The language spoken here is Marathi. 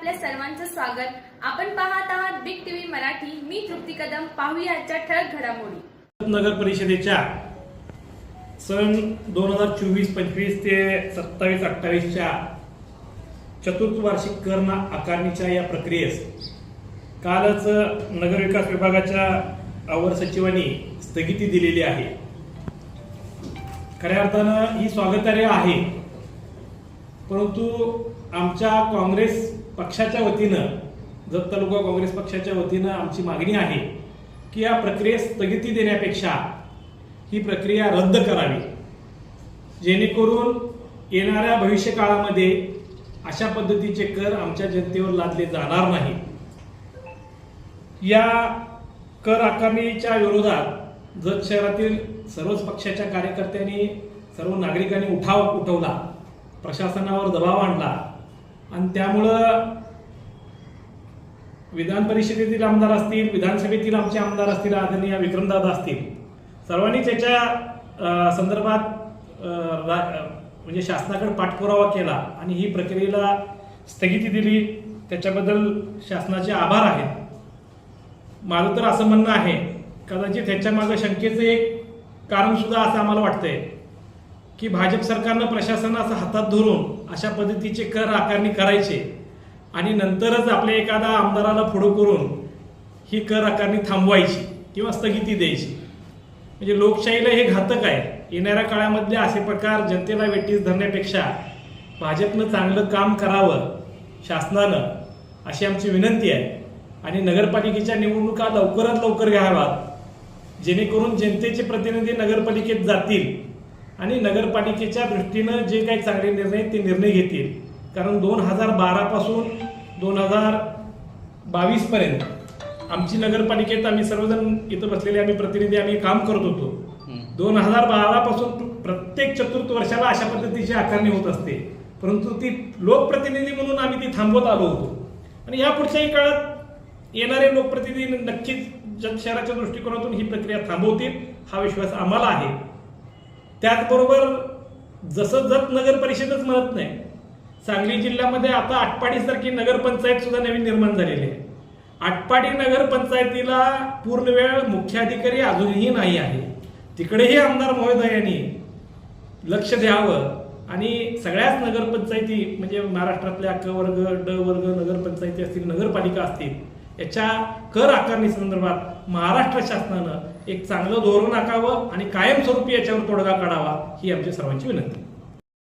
आपल्या सर्वांचं स्वागत. आपण पाहत आहात बिग टीव्ही मराठी. मी तृप्ती कदम. पाहूया आजच्या ठळक घडामोडी. नगर परिषदेच्या सन दोन हजार चोवीस पंचवीस ते सत्तावीस अठ्ठावीसच्या चतुर्थ वार्षिक कर आकारणीच्या या प्रक्रियेस कालच नगरविकास विभागाच्या अवर सचिवांनी स्थगिती दिलेली आहे. खऱ्या अर्थानं ही स्वागतार्ह आहे. परंतु आमच्या काँग्रेस पक्षाच्या वतीनं जत तालुका काँग्रेस पक्षाच्या वतीनं आमची मागणी आहे की या प्रक्रियेस स्थगिती देण्यापेक्षा ही प्रक्रिया रद्द करावी. जेणेकरून येणाऱ्या भविष्य काळामध्ये अशा पद्धतीचे कर आमच्या जनतेवर लादले जाणार नाही. या कर आकारणीच्या विरोधात जत शहरातील सर्वच पक्षाच्या कार्यकर्त्यांनी सर्व नागरिकांनी उठाव उठवला प्रशासनावर दबाव आणला आणि त्यामुळं विधान परिषदेतील आमदार असतील विधानसभेतील आमचे आमदार असतील आदरणीय विक्रमदादा असतील सर्वांनीच याच्या संदर्भात म्हणजे शासनाकडे पाठपुरावा केला आणि ही प्रक्रियेला स्थगिती दिली. त्याच्याबद्दल शासनाचे आभार आहेत. माझं तर असं म्हणणं आहे. कदाचित ह्याच्यामागं शंकेचं एक कारणसुद्धा असं आम्हाला वाटतंय. की भाजप सरकारनं प्रशासनाचं हातात धरून अशा पद्धतीचे कर आकारणी करायचे आणि नंतरच आपल्या एखादा आमदाराला पुढं करून ही कर आकारणी थांबवायची किंवा स्थगिती द्यायची. म्हणजे लोकशाहीला हे घातक आहे. येणाऱ्या काळामधले असे प्रकार जनतेला वेटीस धरण्यापेक्षा भाजपनं चांगलं काम करावं शासनानं अशी आमची विनंती आहे. आणि नगरपालिकेच्या निवडणुका लवकरात लवकर घ्याव्यात. जेणेकरून जनतेचे प्रतिनिधी नगरपालिकेत जातील. आणि नगरपालिकेच्या दृष्टीनं जे काही चांगले निर्णय ते निर्णय घेतील. कारण दोन हजार बारापासून दोन हजार बावीस पर्यंत आमची नगरपालिकेत आम्ही सर्वजण इथं बसलेले आम्ही प्रतिनिधी आम्ही काम करत होतो. दोन हजार बारा पासून प्रत्येक चतुर्थ वर्षाला अशा पद्धतीची आकारणी होत असते. परंतु ती लोकप्रतिनिधी म्हणून आम्ही ती थांबवत आलो होतो. आणि या पुढच्याही काळात येणारे लोकप्रतिनिधी नक्कीच शहराच्या दृष्टिकोनातून ही प्रक्रिया थांबवतील हा विश्वास आम्हाला आहे. त्याचबरोबर जसं जत नगर परिषदच म्हणत नाही सांगली जिल्ह्यामध्ये आता आटपाडीसारखी नगरपंचायत सुद्धा नवीन निर्माण झालेली आहे. आटपाडी नगरपंचायतीला पूर्ण वेळ मुख्याधिकारी अजूनही नाही आहे. तिकडेही आमदार महोदयांनी लक्ष द्यावं आणि सगळ्याच नगरपंचायती म्हणजे महाराष्ट्रातल्या क वर्ग ड वर्ग नगरपंचायती असतील नगरपालिका असतील याच्या कर आकारणी संदर्भात महाराष्ट्र शासनानं एक चांगलं धोरण आखावं आणि कायमस्वरूपी याच्यावर तोडगा काढावा ही आमची सर्वांची विनंती.